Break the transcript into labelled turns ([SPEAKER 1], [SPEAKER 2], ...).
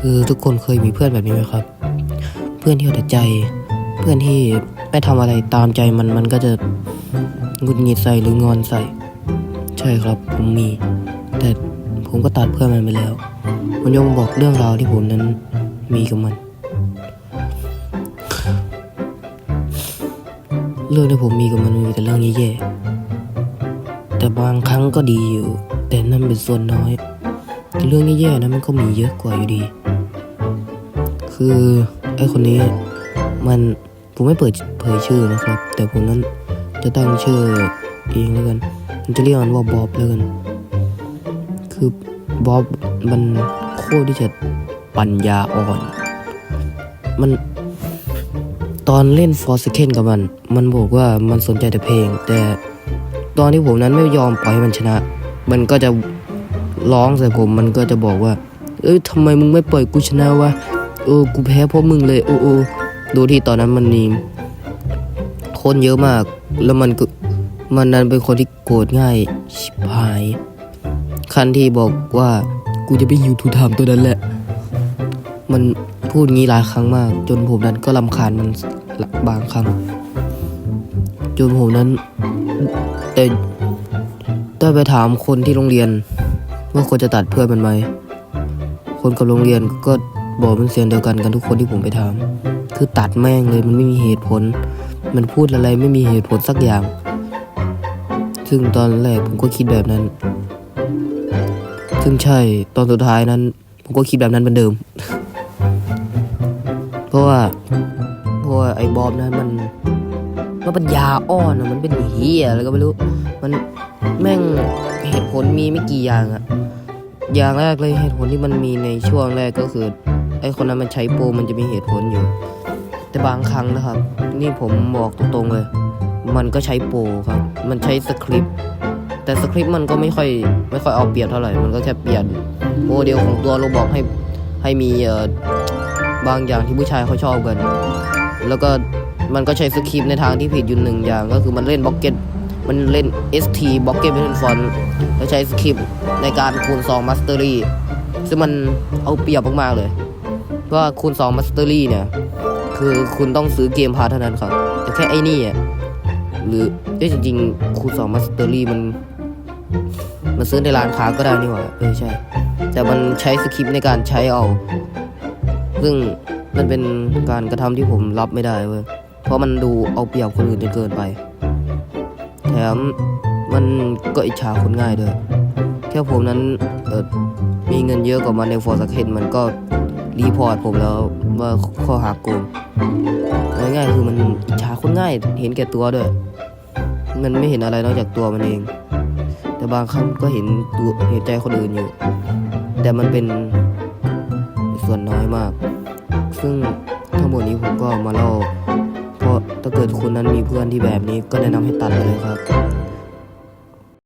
[SPEAKER 1] คือทุกคนเคยมีเพื่อนแบบนี้ไหมครับ เพื่อนที่เอาแต่ใจ เพื่อนที่ไม่ทำอะไรตามใจมันมันก็จะหงุดหงิดใส่หรืองอนใส่ ใช่ครับผมมี แต่ผมก็ตัดเพื่อนมันไปแล้วมันยงบอกเรื่องราวที่ผมนั้นมีกับมัน เรื่องที่ผมมีกับมันมันมีแต่เรื่องแย่ๆแต่บางครั้งก็ดีอยู่ แต่นั่นเป็นส่วนน้อย เรื่องแย่ๆนะมันก็มีเยอะกว่าอยู่ดี คือไอ้คนนี้มันผมไม่เปิดเผยชื่อนะครับ แต่ผมนั้นจะตั้งชื่อเองแล้วกันผมจะเรียกมันว่าบ๊อบแล้วกัน คือบ๊อบมันโคตรที่จะปัญญาอ่อน มันตอนเล่นฟอร์สเคนกับมัน มันบอกว่ามันสนใจแต่เพลง แต่ตอนที่ผมนั้นไม่ยอมปล่อยให้มันชนะ มันก็จะร้องใส่ผม มันก็จะบอกว่า เอ้ยทำไมมึงไม่ปล่อยกูชนะวะ เออ กูแพ้เพราะมึงเลย โอ้โอ้ดูที่ตอนนั้นมันมีคนเยอะมาก แล้วมันก็มันนั้นเป็นคนที่โกรธง่าย ชิบหาย คันที่บอกว่ากูจะไปอยู่ทูไทามตัวนั้นแหละ มันพูดงี้หลายครั้งมาก จนผมนั้นก็ลำคาญมันบางครั้ง จนผมนั้น แต่ได้ไปถามคนที่โรงเรียน ว่าควรจะตัดเพื่อนมันไหม คนกับโรงเรียนก็ บอกเป็นเสียงเดียวกันกันทุกคนที่ผมไปถาม คือตัดแม่งเลยมันไม่มีเหตุผล มันพูดอะไรไม่มีเหตุผลสักอย่าง ซึ่งตอนแรกผมก็คิดแบบนั้น ซึ่งใช่ตอนสุดท้ายนั้น ผมก็คิดแบบนั้นเหมือนเดิม เพราะว่าเพราะว่าไอ้บอมนั้นมันมันเปัญญาอ่อนอะมันเป็นเฮียอะไรก็ไม่รู้ มันแม่งเหตุผลมีไม่กี่อย่างอะอย่างแรกเลยเหตุผลที่มันมีในช่วงแรกก็คือ ไอ้คนนั้นมันใช้โปรมันจะมีเหตุผลอยู่ แต่บางครั้งนะครับ นี่ผมบอกตรงๆเลย มันก็ใช้โปรครับ มันใช้สคริปต์แต่สคริปต์มันก็ไม่ค่อยไม่ค่อยเอาเปรียบเท่าไหร่ มันก็แค่เปลี่ยนโมเดลของตัวโรบอกให้ให้มีเอ่อบางอย่างที่ผู้ชายเขาชอบกัน แล้วก็มันก็ใช้สคริปต์ในทางที่ผิดอยู่หนึ่งอย่าง ก็คือมันเล่นบล็อกเก็ต มันเล่น ST บล็อกเก็ตเป็นฟอนแล้วใช้สคริปต์ในการคูณ2 Mastery ซึ่งมันเอาเปรียบมากๆเลย ว่าคูณ2 Mastery เนี่ย คือคุณต้องซื้อเกมพาเท่านั้นครับแต่แค่ไอ้นี่อะหรือเอ้จริงๆคูณ2 Mastery มันมันซื้อในร้านค้าก็ได้นี่หว่าเออใช่ แต่มันใช้สคริปต์ในการใช้เอา ซึ่งมันเป็นการกระทำที่ผมรับไม่ได้เว้ยเพราะมันดูเอาเปรียบคนอื่นจนเกินไป แถมมันก็อิจฉาคนง่ายด้วยแค่ผมนั้นเออมีเงินเยอะกว่ามันในฟอร์สเคนมันก็ รีพอร์ตผมแล้วว่าข้อหาโกงง่ายๆคือมันอิจฉาคนง่ายเห็นแก่ตัวด้วย มันไม่เห็นอะไรนอกจากตัวมันเอง แต่บางครั้งก็เห็นตัวเห็นใจคนอื่นอยู่ แต่มันเป็นส่วนน้อยมาก ซึ่งทั้งหมดนี้ผมก็มาเล่า เพราะถ้าเกิดคุณนั้นมีเพื่อนที่แบบนี้ก็แนะนำให้ตัดไปเลยครับ